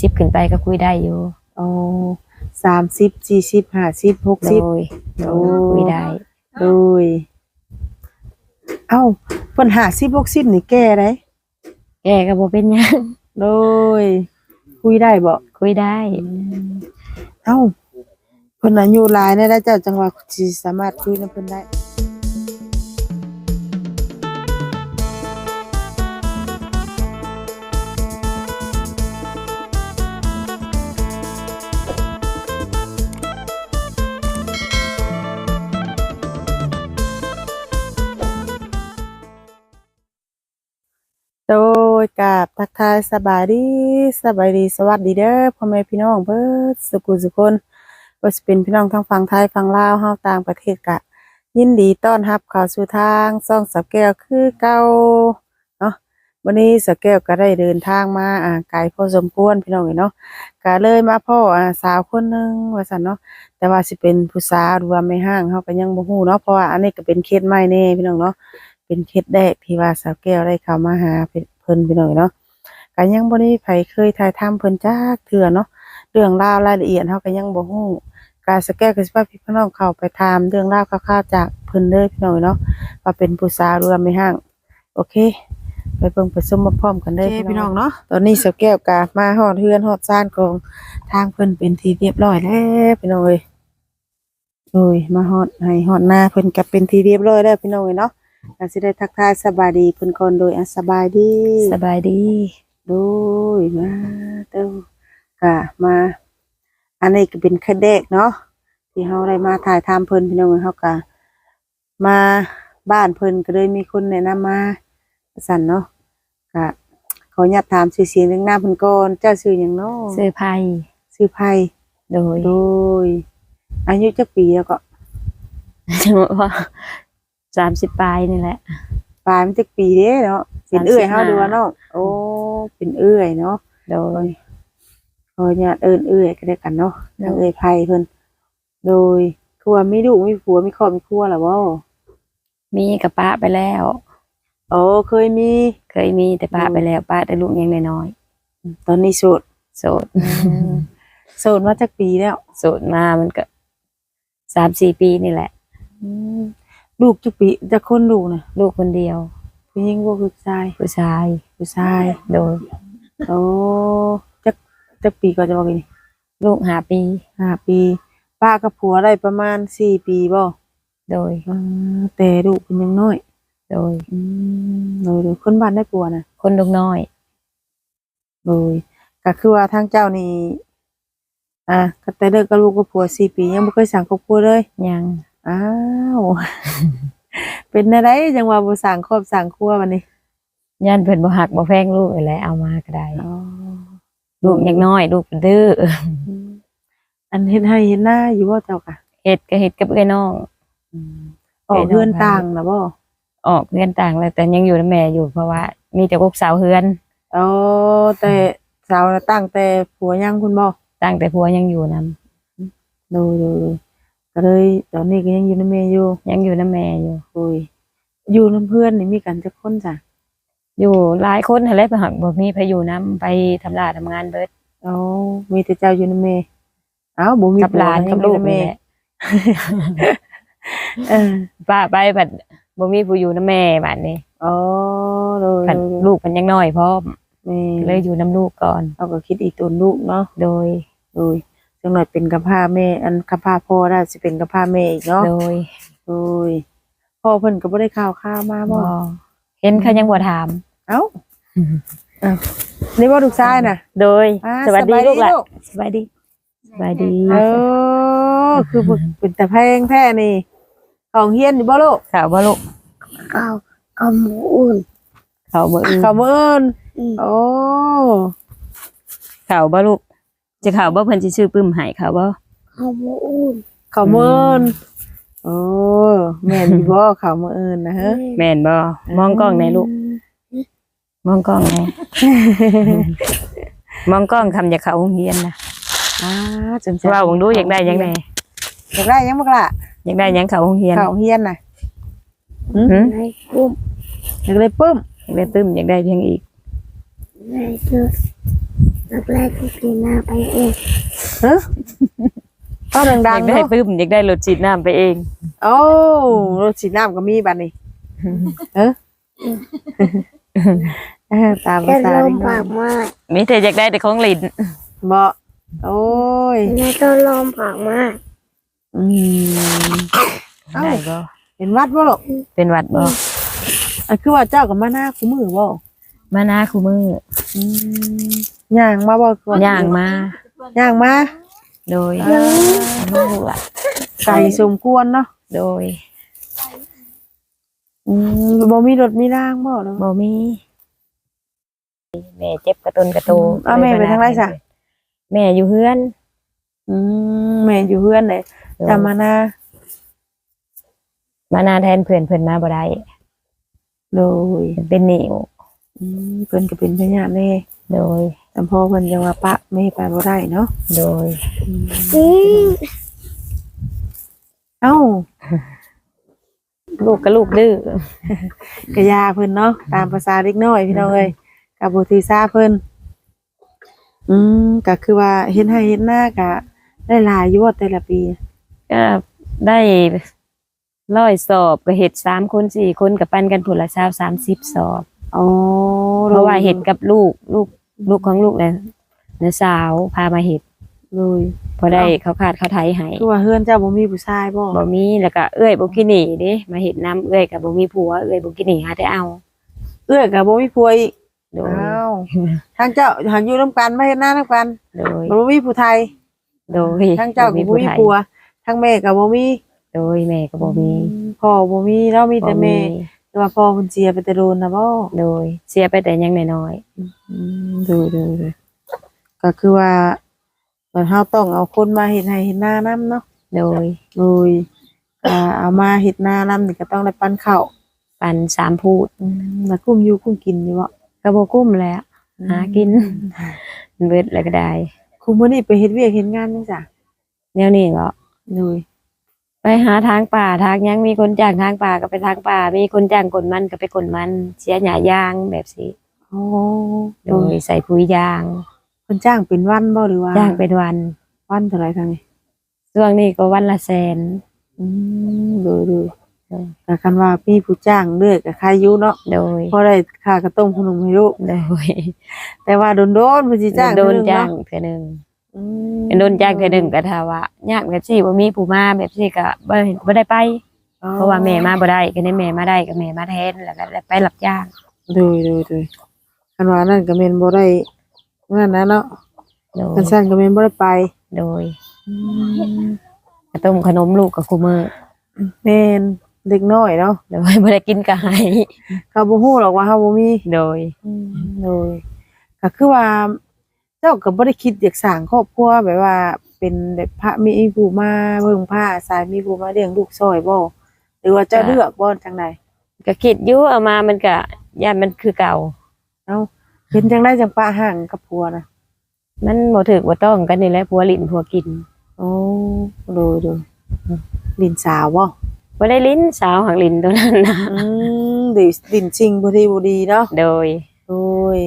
สิบขึ้นไปก็คุยได้อยู่โอ้สามสิบสี่สิบห้าสิบหกโดสิบ ยโดโอ้ยคุยได้ โดย เอ้าเพิ่นห้าสิบหกสิบนี่แก่ได้แกก็บ่เป็นหยังโดย คุยได้บ่คุยได้เอ้าเพิ่นอายุหลายแน่แล้วเจ้าจังว่าสิสามารถคุยกับเพิ่นได้ ยกับทักทายสบายดีสบายดีสวัสดีเด้อพ่อแม่พี่น้องเบิดสุขุสุคนว่าสิเป็นพี่น้องทั้งฝั่งไทยฝั่งลาวเฮาต่างประเทศกะ ยินดีต้อนรับเข้าสู่ทางซ่องสับแก้วคือเก่าเนาะวันนี้สับแก้วก็ได้เดินทางมาอ่าไกลพอสมควรพี่น้องเอ้ยเนาะก็เลยมาพ่ออ่าสาวคนหนึงว่าซั่นเนาะแต่ว่าสิเป็นผู้สาวหรือว่าไม่ห้างเฮาก็ยังบ่ฮู้เนาะเพราะว่าอันนี้ก็เป็นเคสใหม่แน่พี่น้องเนาะเป็นเคสแรกที่ว่าสาวแก้วได้เข้ามาหาเพิ่นพี่น้องเนาะก็ยังบ่ได้ไผเคยถ่ายทำเพิ่นจักเทื่อเนาะเรื่องราวรายละเอียดเฮาก็ยังบ่ฮู้การสาวแก้วก็สิพาพี่น้องเข้าไปถามเรื่องราวคร่าวๆจากเพิ่นเลยพี่น้องเนาะว่าเป็นผู้สาวหรือว่าไม่ห่าง โอเค ไปเบิ่งไปชมมาพร้อมกันเด้อพี่น้องเนาะตอนนี้สาวแก้วก็มาฮอดเฮือนฮอดซ่านของทางเพิ่นเป็นที่เรียบร้อยแล้วพี่น้องเอ้ยโอ้ยมาฮอดให้ฮอดหน้าเพิ่นก็เป็นที่เรียบร้อยแล้วพี่น้องเอ้ยเนาะ อาสิได้ทักทายสบายดีเพิ่นก่อนโดยอะสบายดีสบายดีโดยมาเต้าค่ะมา อันนี้ก็เป็นคดเด็กเนาะที่เฮาได้มาถ่ายทำเพิ่นพี่น้องเฮาก็มาบ้านเพิ่นก็เลยมีคนแนะนำมาสั่นเนาะก็ขออนุญาตถามชื่อเสียงเรื่องหน้าเพิ่นก่อนเจ้าชื่อหยังเนาะซื้อไพ่ชื่อไผโดย โดย อายุจักปีแล้วก็จังว่า สามสิบปลายนี่แหละ ปลายมันจักปีเด้เนาะเป็นเอื้อยเฮาดูว่าเนาะโอ้เป็นเอื้อยเนาะโดยขออนุญาตเอิ้นเอื้อยก็ได้กันเนาะเนาะทางเอื้อยไผเพิ่นโดยคือว่ามีลูกมีผัวมีครอบมีครัวแล้วบ่มีกับป้าไปแล้ว โอ้เคยมี เคยมีแต่ป้าไปแล้วป้าได้ลูกยังน้อยตอนนี้โสดๆโสดโสดมาจักปีแล้วโสดมามันก็สามสี่ปีนี่แหละ ลูกจักปีจักคนลูกน่ะลูกคนเดียว ผู้หญิงบ่ผู้ชายผู้ชายผู้ชายโดยโอ้จักจักปีก็จะบอกนี่ลูกหาปีห้าปี ป้ากับผัวได้ประมาณสี่ปีบ่โดยอ่าแต่ลูกเพิ่นยังน้อยโดยอืมโดยโดยคนบ้านได้ผัวน่ะคนลูกน้อย โดยก็คือว่าทางเจ้านี่อะก็แต่เลิกกับลูกกับผัวสี่ปี ยังบ่เคยสั่งครอบครัวเลยยัง อ้าว เป็นอะไรจังว่าบ่สั่งครอบสั่งครัววันนี้ย่านเพิ่นบ่หักบ่แพงลูกอะไรเอามาก็ได้อ๋อลูกยังน้อยลูกดื้ออันเฮ็ดให้เฮ็ดหน้าอยู่บ่เจ้าค่ะเฮ็ดก็เฮ็ดกับเอ้อยน้องออกเฮือนต่างนะบ่ออกเฮือนต่างแล้วแต่ยังอยู่กับแม่อยู่เพราะว่า มีแต่ลูกสาวเฮือนอ๋อแต่สาวน่ะตั้งแต่ผัวยังคุณบ่ตั้งแต่ผัวยังอยู่นํดูดูดู ก็เลย ตอนนี้ก็ยังอยู่ในเมยอยู่ยังอยู่นํแม่อยู่ โอ้ยอยู่นํเพื่อนนี่มีกันจักคนจ้ะอยู่หลายคนหั่นแหละไปหักบ่มีไปอยู่นํไปทำลาทำงานเบิดอ๋อมีแต่เจ้าอยู่ในเมยเอ้าบ่มีกับหลานผัวกับลูกอยู่ในเมนี่ยแหละเออป้าไปบัดบ่มีผู้อยู่นํแม่บัดนี้อ๋อโดยคันลูกมันยังน้อยพร้อมแม่เลยอยู่นํลูกก่อน เอาก็คิดอีกตัวลูกเนาะโดย โดย จังหน่อยเป็นกับพร้าแม่ อันกับพร้าพ่อได้สิเป็นกับพร้าแม่อีกเนาะโดยโดยพ่อเพิ่นก็บ่ได้ข่าวข้าวมาบ่บ่เห็นเขายังบ่ถาม เอ้าเอ้านี่บ่ลูกชายน่ะ โดยอ่าสวัสดีสบายดีลูกหละลูก สบายดีสบายดีเออคือบ่เป็นแต่แพงแท้นี่ของเฮียนอยู่บ่ลูกข่าวบ่ลูกเอาเอาหมูอุ่นข่าวบ่อื่นข้าวมื้ออื่นอืมโอ้ ข่าวบ่ลูก จะข่าวบ่เพิ่นสิชื่อปึ้มให้ข่าวบ่เอาหมูอุ่นข้าวมื้ออื่นโอ้แม่นอยู่บ่ข้าวมื้ออื่นนะฮะแม่นบ่มองกล้องไหนลูกมองกล้องไหนมองกล้องคำอย่าเข้าโรงเรียนนะอ่าจำว่าผมดูอยากได้หยังไงอยากได้หยังบ่ล่ะอยากได้หยังเข้าโรงเรียนข้าวเฮียนน่ะหืมในกุ้มอยากได้ปึ้มอยากได้ปึ้มอยากได้เพียงอีกในเสื้อนัก แรกที่กินน้ำไปเองเฮ้เข้าอดัยางกๆได้เนาะปึ้มอยากได้รถฉีดน้ำไปเอง โอ้รถฉีดน้ำก็มีบัดนี้เออเออตามแค่ภาษาลเด็มกน้อปายกมากมีแต่อยากได้แต่ของลินบ่โอ้ยแม่ก็ลมปากมากอืม เอ้า ได้บ่เป็นวัดบ่หรอกเป็นหวัดบ่อะคือว่าเจ้ากับมาหน้าคู่มือบ่มาหน้าคูมืออืม ย่างมาบ่คือว่าย่างมาย่างมาโดยอ่าลูกหละไก่สมควรเนาะโดยอืมบ่มีรถมีร่างบ่เนาะบ่มีแม่เจ็บกระตุนกระโตอ้าวแม่ไปทางไรซะแม่อยู่เฮือน อืมแม่อยู่เฮือนเลยจะมาหน้ามาหน้าแทนเพื่อนเพื่อนมาบ่ได้โดยเป็นหนิวอืมเพิ่นก็เป็นพญาแม่โดย แต่พ่อเพิ่นยังว่าปะไม่ให้ไปบ่ได้เนาะโดย อืมเอ้าลูกกับลูกดื้อกะยาเพิ่นเนาะตามภาษาเด็กน้อยพี่น้องเอ้ยกับบ่ถือซาเพิ่นอืมก็คือว่าเฮ็ดให้เฮ็ดหน้าก็ได้หลายอยู่ว่าแต่ละปีก็ได้ร้อยสอบก็เห็ดสามคนสี่คนกับปันกันผลละเช้าสามสิบสอบ อ๋อเพราะว่าเห็ดกับลูกลูก ลูกของลูกเนี่ยน้าสาวพามาเห็ดเลยพอได้เขาขาดเขาไทยให้คือว่าเฮือนเจ้าบ่มีผู้ชายบ่บ่มีแล้วก็เอื้อยบุกินี่เด้มาเห็ดน้ำเอื้อยกับบ่มีผัวเอื้อยบุกินี่หาได้เอา เอื้อก็บ่มีผัวอีกโดยอ้าวทางเจ้าหันอยู่นํกันมาเฮ็ดหน้านำกันโดยบ่มีผู้ไทยโดยทางเจ้าก็บ่มีไทยผัวทางแม่ก็บ่มีโดยแม่ก็บ่มีพ่อบ่มีเนาะมีแต่บ่แม่ แต่ว่าพ่อเพิ่นเสียไปแต่โดนนะบ่โดยเสียไปแต่ยังน้อยอืมดูดูดูก็คือว่าเหมือนเฮาต้องเอาคนมาเฮ็ดให้เฮ็ดหน้านํเนาะๆโดยโดยอ่าเอามาเฮ็ดหน้านํนี่ก็ต้องได้ปั้นข้าวปันสามพูดอืมแล้วกุ้มอยู่กุ้มกินอยู่บ่ก็บ่กุ้มแล้ว หากิน เบิดแล้วก็ได้ คุมมื้อนี้ไปเฮ็ดเวียกเฮ็ดงานจังจ้ะแนวนี้ก็โดย ไปหาทางป่าทางยังมีคนจ้างทางป่าก็ไปทางป่า มีคนจ้างกลมันก็ไปกลมัน เสียหญ้ายางแบบสิโอ้โดยใส่ปุ๋ยยางเพิ่นจ้างเป็นวันบ่หรือว่าจ้างเป็นวัน วันเท่าไหร่ทางนี้ช่วงนี้ก็วันละแสนอืมดูดูเออแต่คันว่ามีผู้จ้างเลือกก็ค่าอยู่เนาะโดยพอได้ค่ากระต้มขนมให้ลูกโดยแต่ว่าโดนโดนๆเพิ่นสิจ้างโดนเทื่อจ้างเะเทื่อหนึงอืม โดนจ้างเทื่อหนึงก็ถ้าว่าญาติแบบสิบ่มีผู้มาแบบสิก็บ่บ่ได้ไปอ๋อเพราะว่าแม่มาบ่ได้ก็ได้แม่มาได้ก็แม่มาแทนแล้วก็ได้ไปรับจ้างดูดูดูคันว่านั่นก็แม่นบ่ได้นั่นนะเนาะโดยคันซั่นก็แม่นบ่ได้ไปโดยกระต้มขนมลูกกับคูมือแม่นเด็กน้อยเนาะโดยบ่ได้กินก็ให้เขาบ่ฮู้หรอกว่าเฮาบ่มีโดยโดยก็คือว่า เจ้าก็บ่ได้คิดอยากสร้างครอบครัวแบบว่า เป็นแบบพระมีผู้มาเบิ่งผ้าสายมีผู้มาเลี้ยงลูกซอยบ่หรือว่าเจ้าเลือกบ่จังไดก็คิดอยู่เอามามันก็ย่านมันคือเก่า เอ้าเห็นจังไดจังปะห่างกับผัวนะมันบ่ถูกบ่ต้องกันนี่แหละผัวลิ้นผัวกินโอ้โดยโดยลินสาวบ่บ่ได้ลิ้นสาวหักลิ้นตัวนั้นนะอืมดิลินชิงบ่ดีบ่ดีเนาะโดยโอ้ย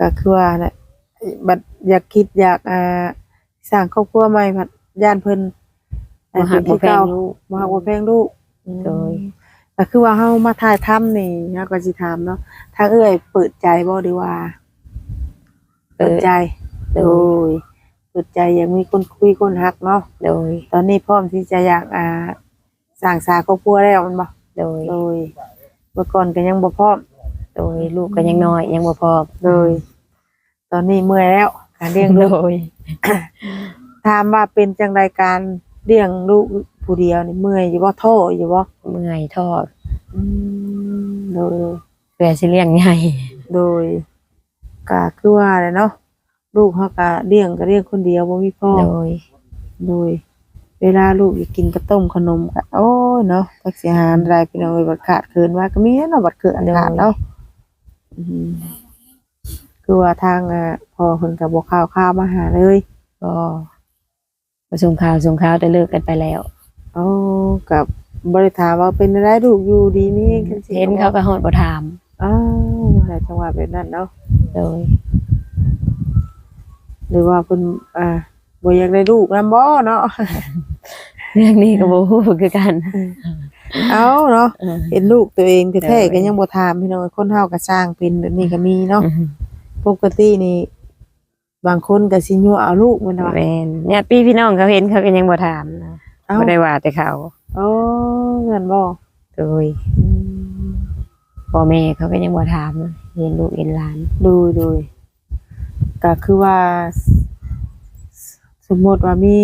ก็คือว่าน่ะบัดอยากคิดอยากอ่าสร้างครอบครัวใหม่ผัดย่านเพิ่นบ่หักบ่แพงลูกบ่ฮักบ่แพงลูกอืมโดยก็คือว่าเฮามาถ่ายทำนี่เฮาก็สิถามเนาะทางเอ้ยเปิดใจบ่หรือว่า เปิดใจ โดโดยยเปิดใจยังมีคนคุยคนฮักเนาะโดย ตอนนี้พร้อมที่จะอยากอ่าสร้างสาครอบครัวแล้วมันบ่โดย โดยเมื่อก่อนก็ยังบ่พร้อมโดยลูกก็ยังน้อยยังบ่พร้อมโดย ตอนนี้เมื่อยแล้วการเลี้ยงโดลูกยถามว่าเป็นจังไดการเลี้ยงลูกผู้เดียวนี่เมื่อยอยู่บ่ท้ออยู่บ่เมื่อยท้ออืมโดย เพื่อสิเลี้ยงใหญ่โดยก็คือว่าแหละเนาะลูกเขาก็เลี้ยงก็เลี้ยงคนเดียวบ่มีพ่อโดยโดย เวลาลูกอยากกินกระต้มขนมก็โอ้ยเนาะจักสิหาอะไรพี่น้องเอ้ยบัดขาดเคินว่าก็มีเนาะบัดเกิดอันขาดเนาะ อืมคือว่าทางอ่าพ่อเพิ่นก็บ่ข้าวข้าวมาหาเลยก็ประชุมข่าวส่งข่าวแต่เลิกกันไปแล้วโอ้กับบริถามว่าเป็นอะไรลูกอยู่ดีนี่จังซี้เห็นเขาก็ฮอดบ่ถามอ้าวอะไรจังหวะแบบนั้นเนาะโดยหรือว่าเพิ่นอ่าบ่อยากได้ลูกนำบ่เนาะ เรื่องนี้ก็บ่ฮู้คือกัน เอาเนาะเออ เห็นลูกตัวเองแท้ๆเออก็ยังบ่ถามพี่น้องคนเฮาก็สร้างเป็นแบบนี้ก็มีเนาะปกตินี่ บางคนก็สิยั่วเอาลูกมันว่าแม่นเนี่ยพี่พี่น้องเขาเห็นเขาก็ยังบ่ถามนะเอ้าบ่ได้ว่าแต่เขาโอ้งั้นบ่โดยพ่อแม่เขาก็ยังบ่ถามนะเห็นลูกเห็นหลานดูดูก็คือว่า สมมติว่ามี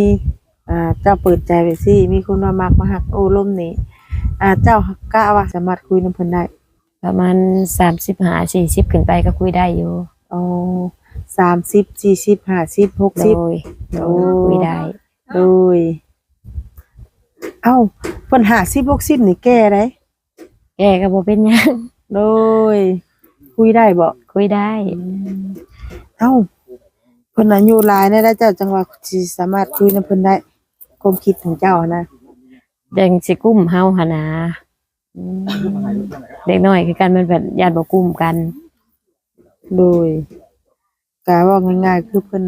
อ่าเจ้าเปิดใจไปสิมีคนมามักมาหักโอ้ล่มนี่ อ่าเจ้ากล้าว่าสามารถคุยนำเพิ่นได้ประมาณ35 40ขึ้นไปก็คุยได้อยู่อ๋อสามสิบสี่สิบห้าสิบหกโดสิบยโดโอ้ยคุยได้โดยเอ้าเพิ่นห้าสิบหกสิบนี่แก่ได้แกก็บ่เป็นหยัง โดย คุยได้บ่คุยได้เอ้าเพิ่นอายุหลายแน่แล้วเจ้าจังว่าสิสามารถคุยนำเพิ่นได้ความคิดของเจ้านะ ยังสิกุ้มเฮาหนนะเด็กน้อยคือกันมันแบบญาติบ่กุ้มกัน โดยกาว่าง่ายๆคือเพิ่น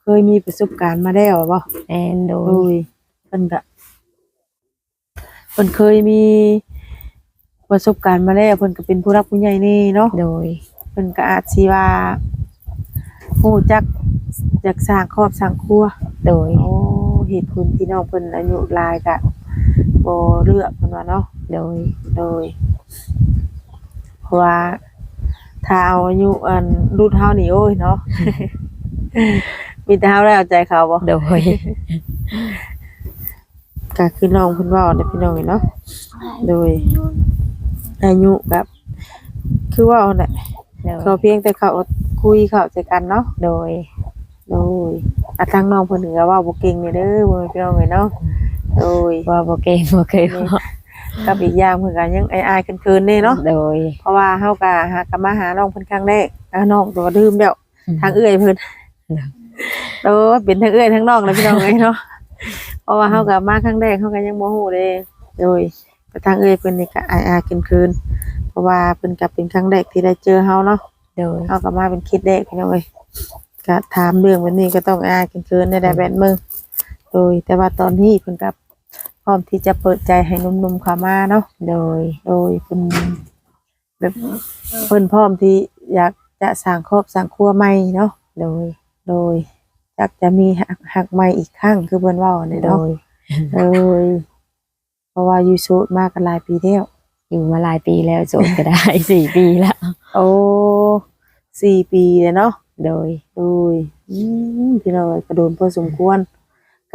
เคยมีประสบการณ์มาแล้วบ่แอนโดโดยยเพิ่นก็เพิ่นเคยมีประสบการณ์มาแล้วเพิ่นก็เป็นผู้รักผู้ใหญ่นี่เนาะ โดย เพิ่นก็อาจสิว่าฮู้จักจักสร้างครอบสร้างครัวโดย โอ้เหตุผลที่น้องเพิ่นอายุหลายก็ บ่เลือกเพิ่นว่าเนาะโดยโดยเพราะว่าถ้าเอาอายุอันรุ่นเฮานี่โอ้ยเนาะมีแต่เฮาได้เอาใจเขาบ่โดยก็คือน้องเพิ่นเว้าเด้อพี่น้องเนาะโดยอายุกับคือเว่าแหละโดยเขาเพียงแต่เขาคุยเข้าใจกันเนาะโดย โดยอาทางน้องเพิ่นถึงก็เว้าบ่เก่งนี่เด้อบ่แม่นพี่น้องเอ้ยเนาะ โดยว่าบ่เก่งบ่เคยบอกกับอีกอย่างเพิ่นก็ยังอายๆเคินๆนี่เนาะโดย เพราะว่าเฮาก็หากนมาหาน้องเพิ่นครั้งแรกอ่าน้องตัวลืมแล้วทางเอื้อยเพิ่นโอ้เป็นทั้งเอื้อยทั้งน้องเลยพี่น้องเอ้ยเนาะเพราะว่าเฮาก็มาครั้งแรกเฮาก็ยังบ่ฮู้เด้โดยแต่ทางเอื้อยเพิ่นนี่ก็อายๆเคินๆเพราะว่าเพิ่นก็เป็นครั้งแรกที่ได้เจอเฮาเนาะโดยเฮาก็มาเป็นคิดแรกพี่น้องเอ้ยก็ถามเรื่องแบบนี้ก็ต้องอายเคินๆในได้แบบมึงโดยแต่ว่าตอนนี้เพิ่นก็ พร้อมที่จะเปิดใจให้หนุ่มๆเข้ามาเนาะโดย โดยเพิ่นแบบเพิ่นพร้อมที่อยากจะสร้างครอบสร้างครัวใหม่เนาะโดย โดยอยากจะมีหักหักใหม่อีกครั้งคือเพิ่นเว้าเนี่ยโดเนาะย โดยเพราะว่าอยู่โสดมากันหลายปีแล้วอยู่มาหลายปีแล้วโสดก็ได้ สี่ปีแล้ว โอ้สี่ปีแล้วเนาะ โดยโดยอืมพี่น้องเอ้ยกระโดนพอสมควร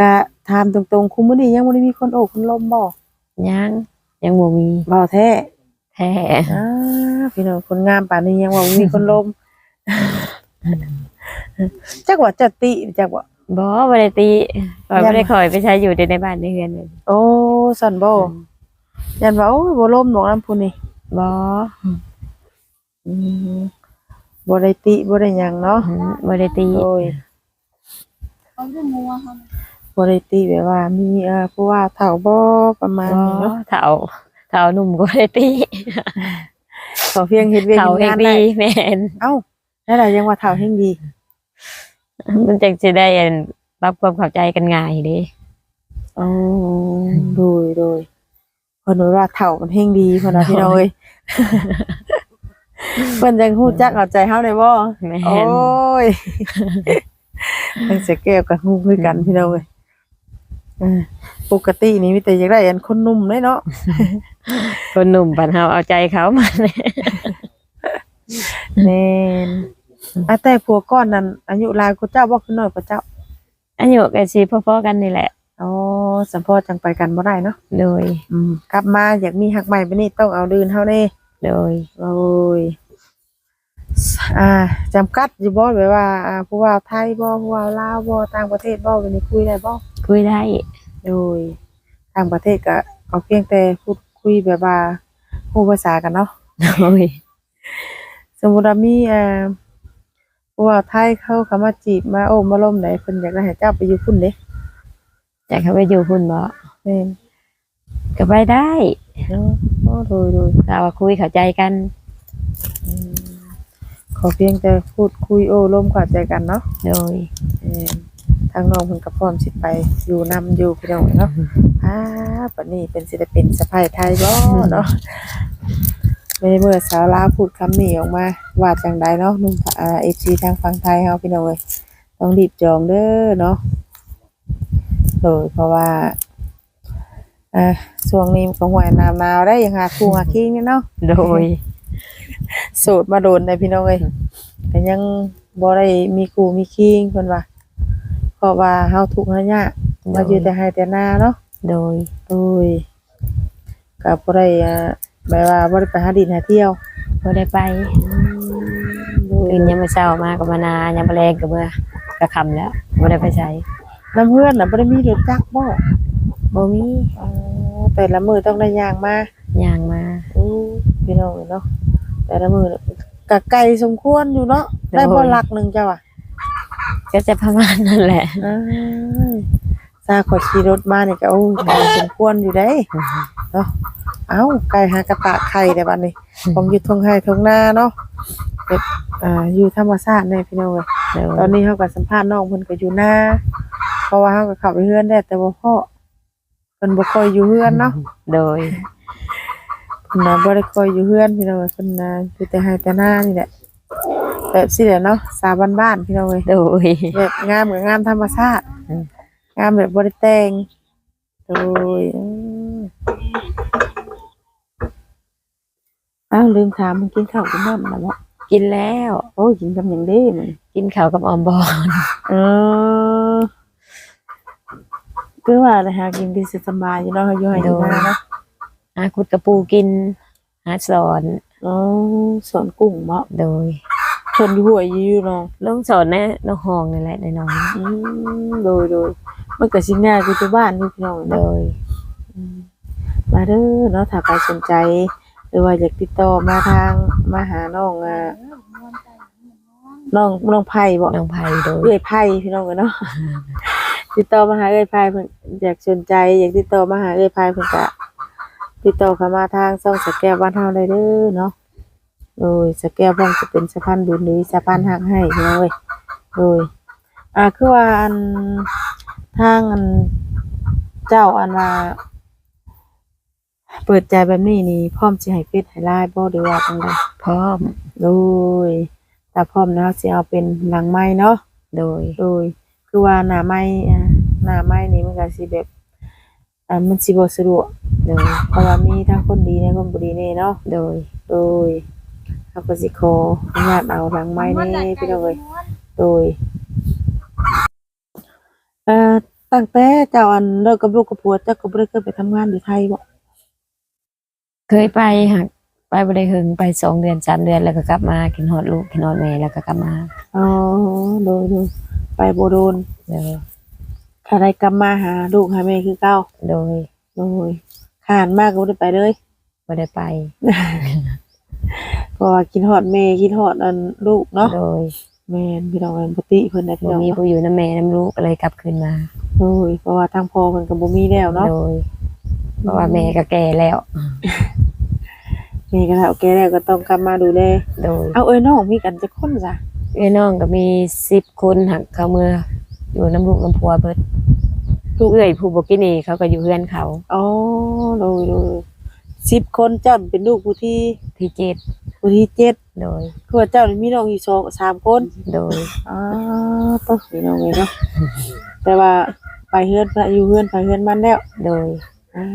ก็ถามตรงๆ คุมื้อนี้ยังบ่ได้มีคนโอบคนลมบ่ยังยังบ่มีบ่แท้แท้อ่าพี่น้องคนงามป่านนี้ยังว่าบ่มีคนลมจักว่าจะติจักว่าบ่บ่ได้ตีบ่บ่ได้คอยไปใช้อยู่ในบ้านในเฮือนเลยโอ้สันบ่ยันว่าโอ้ยบ่ลมดอกน้ำพุ่นนี่บ่อืมบ่ได้ติบ่ได้หยังเนาะอืมบ่ได้ตีโอ้ย บ่ได้ติแบบว่า มีเอ่อผู้ว่าเฒ่าบ่ประมาณบ่นี้เนาะเฒ่าเฒ่าหนุ่มก็บ่ได้ตีขอเพียงเฮ็ดเวียกเฒ่าเฮ็ดเฮงงานดีได้แม่นเอ้าแล้วล่ะยังว่าเฒ่าแห่งดี มันจังสิได้อันปรับความเข้าใจกันง่ายเด้อ๋อโดยโดยเพิ่นว่าเฒ่ามันแห่งดีเพิ่นว่าพี่น้องเอ้ยเพิ่นจังฮู้จักเอาใจเฮาได้บ่แม่โอ้นยทั้งเสียแก้วกับฮู้คือกันพี่น้องเอ้ยเออ ปกตินี่มีแต่อยากได้อันคนหนุ่มเลยเนาะ คนหนุ่มปันเฮาเอาใจเขามาเนี่ยแม่นอะแต่ผัวก้อนนั้นอายุหลายกว่าเจ้าบ่คือน้อยกว่าเจ้าอายุก็สิพอๆกันนี่แหละ อ๋อสัมพอจังไปกันบ่ได้เนาะโดย อืมกลับมาอยากมีหักใหม่ไปนี่ต้องเอาดืนเฮาแน่โดย โอ้ยอ่าจำกัดอยู่บ่แบบว่าอ่าผู้ว่าไทยบ่ผู้ว่าลาวบ่ต่างประเทศบ่วันนี้คุยได้บ่ คุยได้ โดยต่างประเทศก็เอาเพียงแต่พูดคุยแบบว่าพูดภาษากันเนาะโดยสมมุติว่ามีเอ่อผู้ว่าไทยเขาเข้ามาจีบมาโอ้มาล่มไหนเพิ่นอยากได้ให้เจ้าไปอยู่พุ่นเด้จะเข้าไปอยู่พุ่นบ่แม่นก็ไปได้เนาะโอ้โดยโดยถ้าว่าคุยเข้าใจกันขขอเพียงแต่พูดคุยโอ้ร่วมเข้าใจกันเนาะโดยเออ ทางน้องเพิ่นก็พร้อมสิไปอยู่นำอยู่พี่น้องเนาะอ่าบัดนี้เป็นศิลปินสะใภ้ไทยบ่เนาะในเมื่อสาวลาวพูดคำนี้ออกมาว่าจังใดเนาะนุ่มอ่า FC ทางฝั่งไทยเฮาพี่น้องเอ้ยต้องรีบจองเด้อเนาะโดยเพราะว่าอ่าช่วงนี้มันก็หวยน้ำหนาวได้ยังหาคู่หาคิงนี่เนาะ โดย โสดมาโดนได้พี่น้องเอ้ยแต่ยังบ่ได้มีคู่มีคิงเพิ่นว่า เพราะว่าเฮาทุกข์เฮายากมาอยู่แต่ให้แต่หน้าเนาะโดยโอ้ยก็บ่ได้อ่าแบบว่าบ่ได้ไปหาดินหาเที่ยวบ่ได้ไปโดยตื่นยามมื้อเช้ามาก็มานายามมื้อแลงก็เมื่อก็ค่ำแล้วบ่ได้ไปใช้น้ำเพื่อนน่ะบ่ได้มีรถจักรบ่บ่มีอ๋อแต่ละมื้อต้องได้ย่างมาย่างมาโอ้พี่น้องเอ้ยเนาะแต่ละมื้อก็ไกลสมควรอยู่เนาะได้บ่หลักหนึงเจ้าอะ ก็จะประมาณนั้นแหละอ้ายซาขอยขี่รถมานี่ก็โอ้ไกลสมควรอยู่เด้เนาะเอ้าไก่หากระตะไข่แต่บัดนี้ผมอยู่ทงไห้ทงนาเนาะแบบอ่าอยู่ธรรมชาติแน่พี่น้องเอ้ยโดยตอนนี้เฮาก็สัมภาษณ์น้องเพิ่นก็อยู่นาเพราะว่าเฮาก็เข้าไปเฮือนได้แต่บ่พอเพิ่นบ่ค่อยอยู่เฮือนเนาะโดยเพิ่นน่ะบ่ได้ค่อยอยู่เฮือนพี่น้องเอ้ยเพิ่นน่ะอยู่แต่ไห้แต่นานี่แหละ แบบสิแหละเนาะสาวบ้านๆพี่น้องเอ้ยโดย แบบงามกับงามธรรมชาติอืม งามแบบบ่ได้แต่งโดยอืมอ้าวลืมถามมึงกินข้าวกินน้ำแล้วบ่กินแล้ว โอ้ยกินกับหยังเด้มันกินข้าวกับออมบอนเออคือว่าเลยหากินดีสุดสำบายอยู่เนาะอยู่ให้อยู่นาเนาะหาคุดกระปูกินหาสอนอ๋อสวนกุ้งเนาะโดย ชนอยู่หัวอยู่เนาะลงสอนในน้องห้องนี่แหละน้อยอืมโดยโดยมันก็สิง่ายคือที่บ้านนี่พี่น้องๆโดเนาะยมาเด้อเนาะถ้าใครสนใจ หรือว่าอยากติดต่อมาทางมาหาน้องอ่าน้องน้องไผ่บ่น้องไผ่โดยเอ้ยไผ่พี่น้องกันเนาะติดต่อมาหาเอ้ยไผ่เพิ่นอยากสนใจ อยากติดต่อมาหาเอ้ยไผ่เพิ่นก็ติดต่อเข้ามาทางช่องสแกวบ้านเฮาได้เด้อเนาะ โดยสแกวบ้องจะเป็นสะพานบุญหรือสะพานหักให้พี่น้องเอ้ยโดยอ่าคือว่าอันทางอันเจ้าอันว่าเปิดใจแบบนี้นี่พร้อมสิให้เฟซให้ไลน์บ่หรือว่าจังไดพร้อมโดยถ้าพร้อมแล้วสิเอาเป็นหลังไม้เนาะโดยโดยคือว่าหน้าไม้อ่าหน้าไม้นี่มันก็สิแบบอ่ามันสิบ่สะดวกโดยเพราะว่ามีทั้งคนดีและคนบ่ดีแน่เนาะโดยโดย เฮาก็สิขออนุญาตเอาหลังไม้นี่พี่น้องเอ้ยโดยเอ่อตั้งแต่เจ้าอันเลิกกับลูกกับผัวเจ้าก็บ่ได้เคยไปทำงานอยู่ไทยบ่เคยไปหักไปบ่ได้หึงไปสองเดือนสามเดือนแล้วก็กลับมากินฮอดลูกกินฮอดแม่แล้วก็กลับมาอ๋อโดยโดยไปบ่โดนโดยถ้าได้กลับมาหาลูกหาแม่คือเก่าโดยโอ้ยขานมากก็บ่ได้ไปเลยบ่ได้ไป เพราะว่าคิดฮอดแม่คิดฮอดอันลูกเนาะโดยแม่นพี่น้องกันปกติเพิ่นน่ะพี่บ่น้องมีผู้อยู่นํแม่นํลูกก็เลยกลับคืนมา โอ้ยเพราะว่าทางพ่อเพิ่นก็บ่มีแล้วเนาะโดย เพราะว่าแม่ก็แก่แล้ว แม่ก็แล้วแกแล้วก็ต้องกลับมาดูแลโดยเอาเอ้ยน้องมีกันจักคนจ้ะเอ้ยน้องก็มี10คนหักเขาเมื่ออยู่น้ำลูกน้ำพัวเบิดผู้เอื้อยผู้บ่กินนี่เขาก็อยู่เฮือนเขา อ๋อโดยโดย 10คนเจ้าเป็นลูกผู้ที่ที่เจ็ดผู้ที่เจ็ดโดยคือว่าเจ้านี่มีน้องอยู่สองสามคนโดยอ๋อต้องพี่น้องเลยเนาะแต่ว่าไปเฮือนไปอยู่เฮือนไปเฮือนมันแล้ว โดยอ่า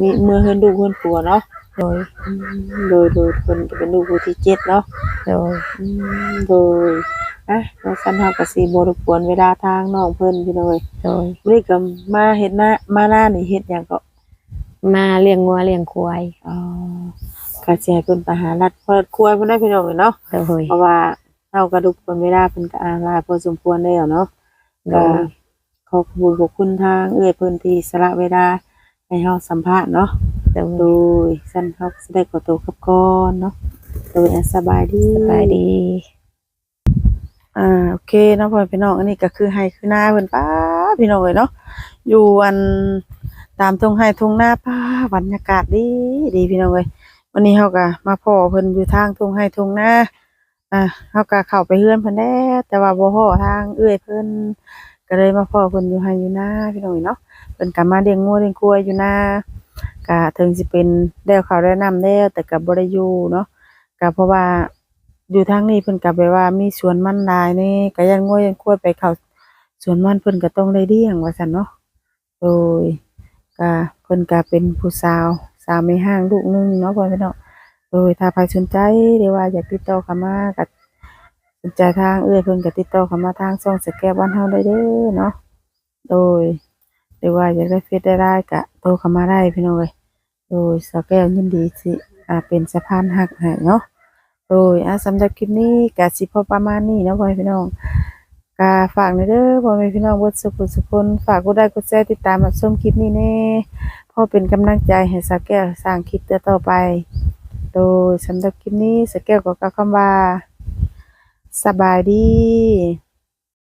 มีเมื่อเฮือนดูเฮือนปัวเนาะโดยอืมโดยโดยคนจะเป็นลูกผู้ที่เจ็ดเนาะโดยอืมโดยอะเราสันเฮากับสีบรบกวนเวลาทางน้องเพิ่นพี่น้อยโดยนี่ก็มาเฮ็ดหน้ามาหน้านี่เฮ็ดหยังก็ มาเลี้ยงงัวเลี้ยงควายอ๋อก็สิให้เพิ่นไปหารัดเพิ่นครัวเพิ่นได้พี่น้องเนาะโดยเพราะว่าเฮาก็ดุกคนเวลาเพิ่นก็อาลาพอสมควรแล้วเนาะโดก็ยขอบคุณขอบคุณทางเอื้อยเพิ่นที่สละเวลาให้เฮาสัมภาษณ์เนาะโดยโดยสั้นเขาสิได้ขอตัวกับก่อนเนาะโดยอะสบายดีสบายดีอ่าโอเคเนาะพ่อพี่น้องอันนี้ก็คือให้คือหน้าเพิ่นป้าพี่น้องเอ้ยเนาะอยู่อัน ตามทุ่งไห้ทุ่งนาป้าบรรยากาศดีดีพี่น้องเอ้ยวันนี้เฮาก็มาพ่อเพิ่นอยู่ทางทุ่งไห้ทุ่งนาอะเฮาก็เข้าไปเฮือนเพิ่นแล้แต่ว่าบ่ฮอทางเอื้อยเพิ่นก็เลยมาพ้อเพิ่นอยู่ไห้อยู่หน้าพี่น้องเนาะเพิ่นก็มาเลี้ยงงัวเลี้ยงควายอยู่หน้าก็ถึงสิเป็นแล้ข้าวได้น้ำแล้วแต่ก็บ่ได้อยู่เนาะก็เพราะว่าอยู่ทางนี้เพิ่นก็แบบว่ามีสวนมันลายนี่ก็ยันงัวยันควายไปเข้าสวนมันเพิ่นก็ต้องได้เลี้ยงว่าซั่นเนาะโดย ก็เพิ่นก็เป็นผู้สาว สาวไม่ห้างลูกนึงเนาะพ่อพี่น้องโดยถ้าใครสนใจหรือว่าอยากติดต่อเข้ามาก็สนใจทางเอื้อยเพิ่นก็ติดต่อเข้ามาทางช่องสแกบ้านเฮาได้เด้อเนาะโดยหรือว่าอยากได้เฟซได้ไลน์ก็โทรเข้ามาได้พี่น้องเอ้ยโดยสแกปยินดีสิอ่าเป็นสะพานหักให้เนาะโดยอ่าสำหรับคลิปนี้ก็สิพอประมาณนี้เนาะพ่อพี่น้อง ก็ฝากในเด้อพ่อแม่พี่น้องเบ่สุขสุขคนฝากกดได้กดแชร์ติดตามมาชมคลิปนี้แน่พ่อเป็นกำลังใจให้สแกปสร้างคลิปต่อไป โดยสำหรับคลิปนี้สเกลก็กล่าวคำว่าสบายดี